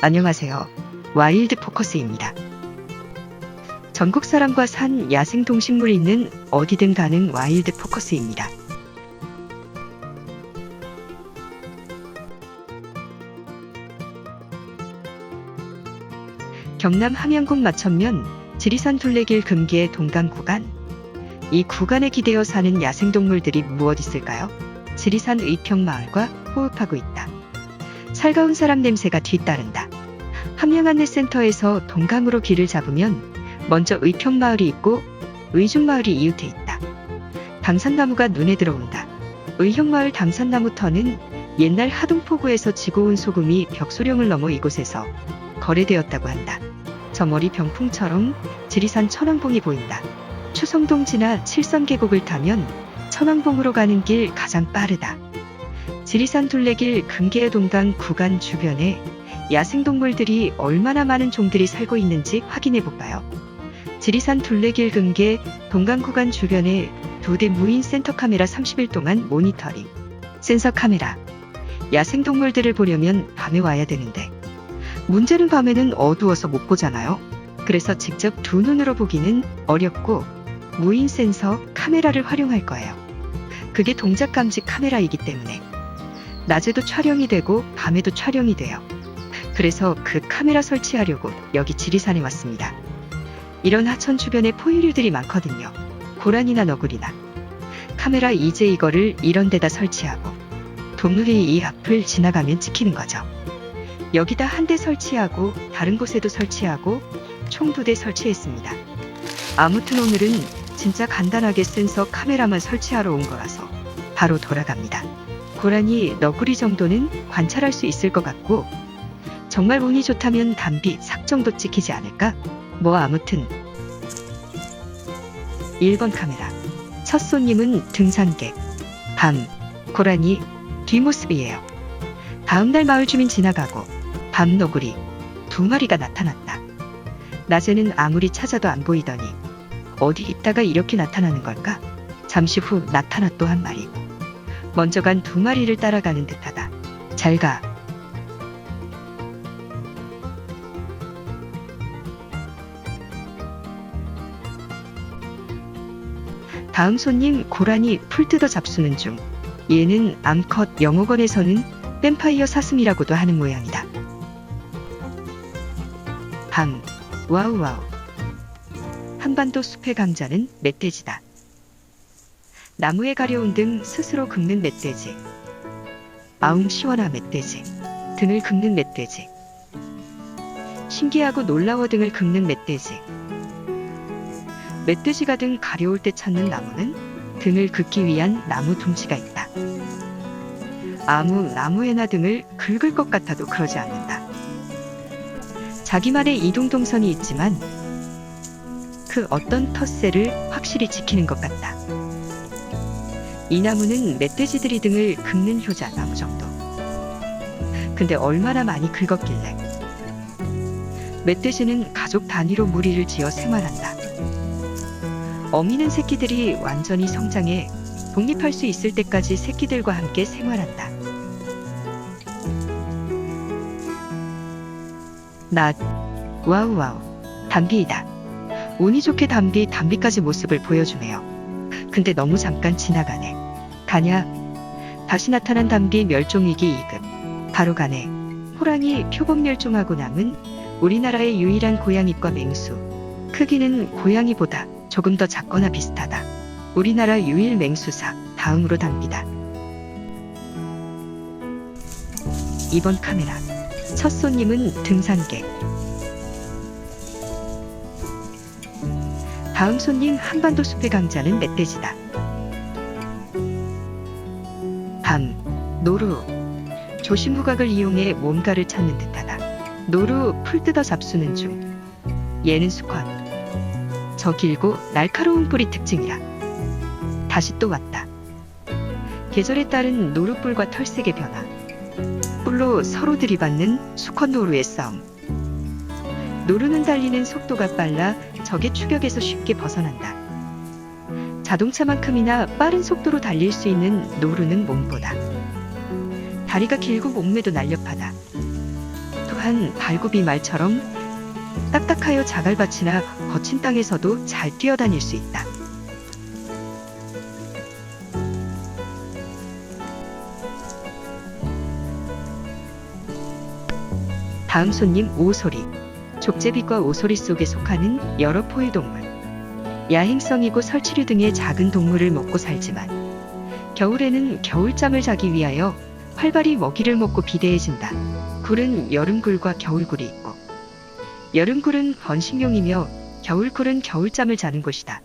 안녕하세요. 와일드 포커스입니다. 전국 사람과 산 야생 동식물 있는 어디든 가는 와일드 포커스입니다. 경남 함양군 마천면 지리산 둘레길 금계의 동강 구간. 이 구간에 기대어 사는 야생동물들이 무엇 있을까요? 지리산 의평마을과 호흡하고 있다. 살가운 사람 냄새가 뒤따른다. 함양안내센터에서 동강으로 길을 잡으면 먼저 의평마을이 있고 의중마을이 이웃해 있다. 당산나무가 눈에 들어온다. 의형마을 당산나무 터는 옛날 하동포구에서 지고 온 소금이 벽소령을 넘어 이곳에서 거래되었다고 한다. 저 머리 병풍처럼 지리산 천왕봉이 보인다. 추성동 지나 칠선 계곡을 타면 천왕봉으로 가는 길 가장 빠르다. 지리산 둘레길 금계의 동강 구간 주변에 야생동물들이 얼마나 많은 종들이 살고 있는지 확인해 볼까요? 지리산 둘레길 금계 동강 구간 주변에 두 대 무인 센터 카메라 30일 동안 모니터링. 센서 카메라. 야생동물들을 보려면 밤에 와야 되는데. 문제는 밤에는 어두워서 못 보잖아요. 그래서 직접 두 눈으로 보기는 어렵고 무인 센서 카메라를 활용할 거예요. 그게 동작 감지 카메라이기 때문에 낮에도 촬영이 되고 밤에도 촬영이 돼요. 그래서 그 카메라 설치하려고 여기 지리산에 왔습니다. 이런 하천 주변에 포유류들이 많거든요. 고란이나 너구리나. 카메라 이제 이거를 이런 데다 설치하고 동물이 이 앞을 지나가면 찍히는 거죠. 여기다 한 대 설치하고 다른 곳에도 설치하고 총 두 대 설치했습니다. 아무튼 오늘은 진짜 간단하게 센서 카메라만 설치하러 온 거라서 바로 돌아갑니다. 고라니 너구리 정도는 관찰할 수 있을 것 같고 정말 운이 좋다면 담비 삭 정도 찍히지 않을까? 뭐 아무튼 1번 카메라 첫 손님은 등산객 밤 고라니 뒷모습이에요. 다음날 마을 주민 지나가고 밤 너구리 두 마리가 나타났다. 낮에는 아무리 찾아도 안 보이더니 어디 있다가 이렇게 나타나는 걸까? 잠시 후 나타나 또한 마리. 먼저 간 두 마리를 따라가는 듯하다. 잘 가. 다음 손님 고라니 풀 뜯어 잡수는 중. 얘는 암컷 영어권에서는 뱀파이어 사슴이라고도 하는 모양이다. 밤, 와우 와우. 한반도 숲의 강자는 멧돼지다. 나무에 가려운 등 스스로 긁는 멧돼지. 아웅 시원하 멧돼지. 등을 긁는 멧돼지. 신기하고 놀라워 등을 긁는 멧돼지. 멧돼지가 등 가려울 때 찾는 나무는 등을 긁기 위한 나무 둥치가 있다. 아무 나무에나 등을 긁을 것 같아도 그러지 않는다. 자기만의 이동 동선이 있지만 그 어떤 텃세를 확실히 지키는 것 같다. 이 나무는 멧돼지들이 등을 긁는 효자 나무 정도. 근데 얼마나 많이 긁었길래. 멧돼지는 가족 단위로 무리를 지어 생활한다. 어미는 새끼들이 완전히 성장해 독립할 수 있을 때까지 새끼들과 함께 생활한다. 낮, 와우 와우, 담비이다. 운이 좋게 담비 담비까지 모습을 보여주네요. 근데 너무 잠깐 지나가네. 가냐? 다시 나타난 담비 멸종위기 2급. 바로 가네. 호랑이 표범 멸종하고 남은 우리나라의 유일한 고양이과 맹수. 크기는 고양이보다 조금 더 작거나 비슷하다. 우리나라 유일 맹수사 다음으로 담비다. 2번 카메라. 첫 손님은 등산객. 다음 손님 한반도 숲의 강자는 멧돼지다. 밤, 노루. 조심 후각을 이용해 뭔가를 찾는 듯하다. 노루 풀 뜯어 잡수는 중. 얘는 수컷. 저 길고 날카로운 뿔이 특징이라. 다시 또 왔다. 계절에 따른 노루뿔과 털색의 변화. 뿔로 서로 들이받는 수컷 노루의 싸움. 노루는 달리는 속도가 빨라 적의 추격에서 쉽게 벗어난다. 자동차만큼이나 빠른 속도로 달릴 수 있는 노루는 몸보다. 다리가 길고 몸매도 날렵하다. 러프한 발굽이 말처럼 딱딱하여 자갈밭이나 거친 땅에서도 잘 뛰어다닐 수 있다. 다음 손님 오소리. 족제비과 오소리 속에 속하는 여러 포유 동물. 야행성이고 설치류 등의 작은 동물을 먹고 살지만 겨울에는 겨울잠을 자기 위하여 활발히 먹이를 먹고 비대해진다. 굴은 여름굴과 겨울굴이 있고 여름굴은 번식용이며 겨울굴은 겨울잠을 자는 곳이다.